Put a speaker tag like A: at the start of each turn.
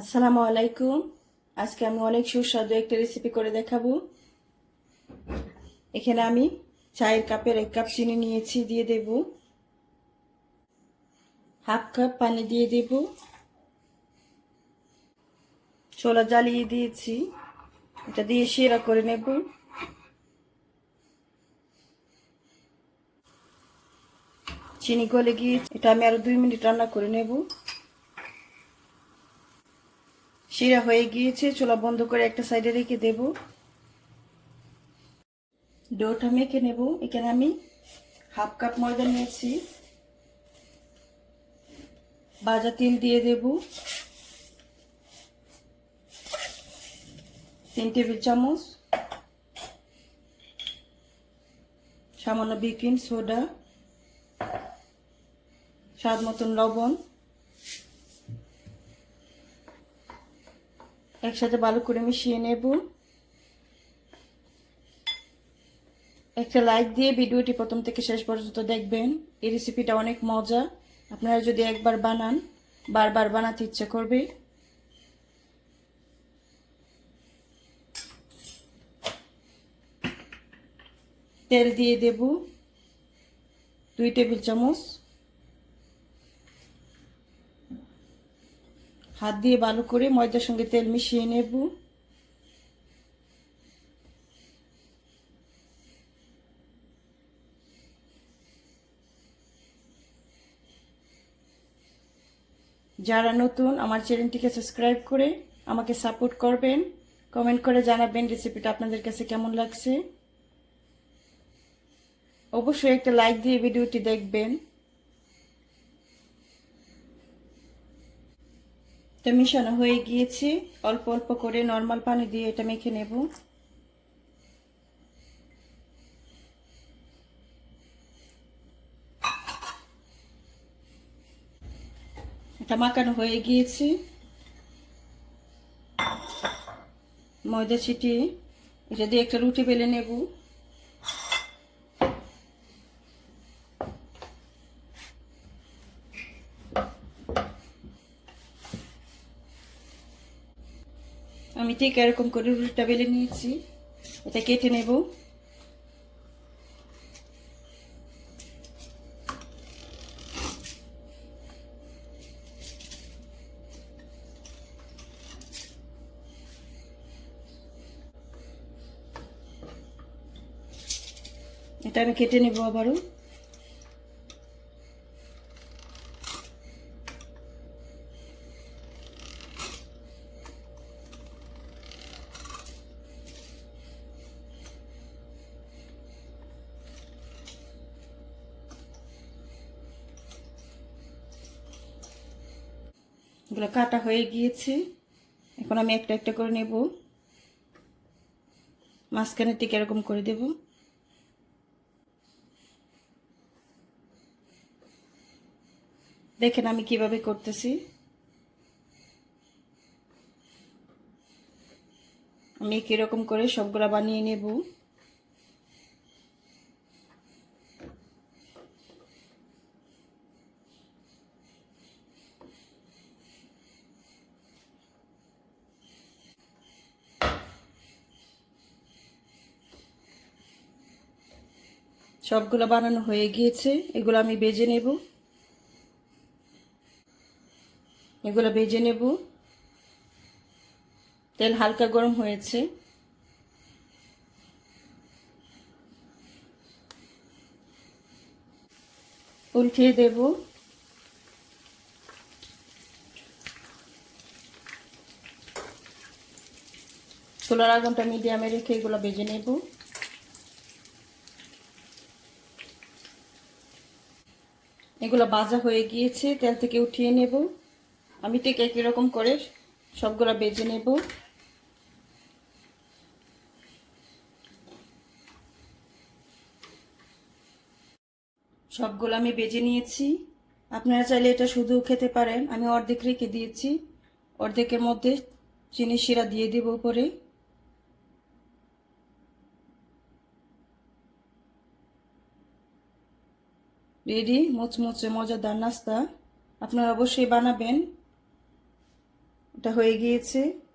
A: আসসালামু আলাইকুম। আজকে আমি অনেক সুস্বাদু একটা রেসিপি করে দেখাবো। এখানে আমি চায়ের কাপের এক কাপ চিনি নিয়েছি, দিয়ে দেব। হাফ কাপ পানি দিয়ে দেব। ছোলা জ্বালিয়ে দিয়েছি। এটা দিয়ে শিরা করে নেব। চিনি গলে গিয়ে এটা আমি আরও দুই মিনিট রান্না করে নেব। শিরা হয়ে গিয়েছে, চুলা বন্ধ করে একটা সাইডে রেখে দেব। ডোটা মেখে নেব। এখানে আমি হাফ কাপ ময়দা নিয়েছি। বাজা তিল দিয়ে দেব। তিন টেবিল চামচ। সামান্য বেকিং সোডা। স্বাদ মতন লবণ। একসাথে ভালো করে মিশিয়ে নেব। একটা লাইক দিয়ে ভিডিওটি প্রথম থেকে শেষ পর্যন্ত দেখবেন। এই রেসিপিটা অনেক মজা। আপনারা যদি একবার বানান, বারবার বানাতে ইচ্ছে করবে। তেল দিয়ে দেব। দুই টেবিল চামচ। হাত দিয়ে ভালো করে ময়দার সঙ্গে তেল মিশিয়ে নেব। যারা নতুন, আমার চ্যানেলটিকে সাবস্ক্রাইব করে আমাকে সাপোর্ট করবেন। কমেন্ট করে জানাবেন রেসিপিটা আপনাদের কাছে কেমন লাগছে। অবশ্যই একটা লাইক দিয়ে ভিডিওটি দেখবেন। এটা মিশানো হয়ে গিয়েছে। অল্প অল্প করে নর্মাল পানি দিয়ে এটা মেখে নেব। এটা মাখানো হয়ে গিয়েছে। ময়দা ছিটিয়ে এটা দিয়ে একটা রুটি বেলে নেব। আমি ঠিক এরকম করে রুটিটা বেলে নিয়েছি। এটা কেটে নেব। এটা আমি কেটে নেব আবারও। এগুলো কাটা হয়ে গিয়েছে। এখন আমি একটা একটা করে নেব। মাঝখানে ঠিক এরকম করে দেব। দেখেন আমি কীভাবে করতেছি। আমি কীরকম করে সবগুলা বানিয়ে নেব। সবগুলো বানানো হয়ে গিয়েছে। এগুলো আমি বেজে নেব। এগুলো বেজে নেব। তেল হালকা গরম হয়েছে। উল্টিয়ে দেব। চুলার আগুনটা মিডিয়ামে রেখে এগুলো বেজে নেব। এগুলো বাজা হয়ে গিয়েছে, তেল থেকে উঠিয়ে নেব। আমি ঠিক একই রকম করে সবগুলো বেজে নেব। সবগুলো আমি বেজে নিয়েছি। আপনারা চাইলে এটা শুধু খেতে পারেন। আমি অর্ধেক রেখে দিয়েছি। অর্ধেকের মধ্যে চিনি শিরা দিয়ে দেব উপরে। রেডি মুচমুচে মজাদার নাস্তা। আপনারা অবশ্যই বানাবেন। এটা হয়ে গিয়েছে।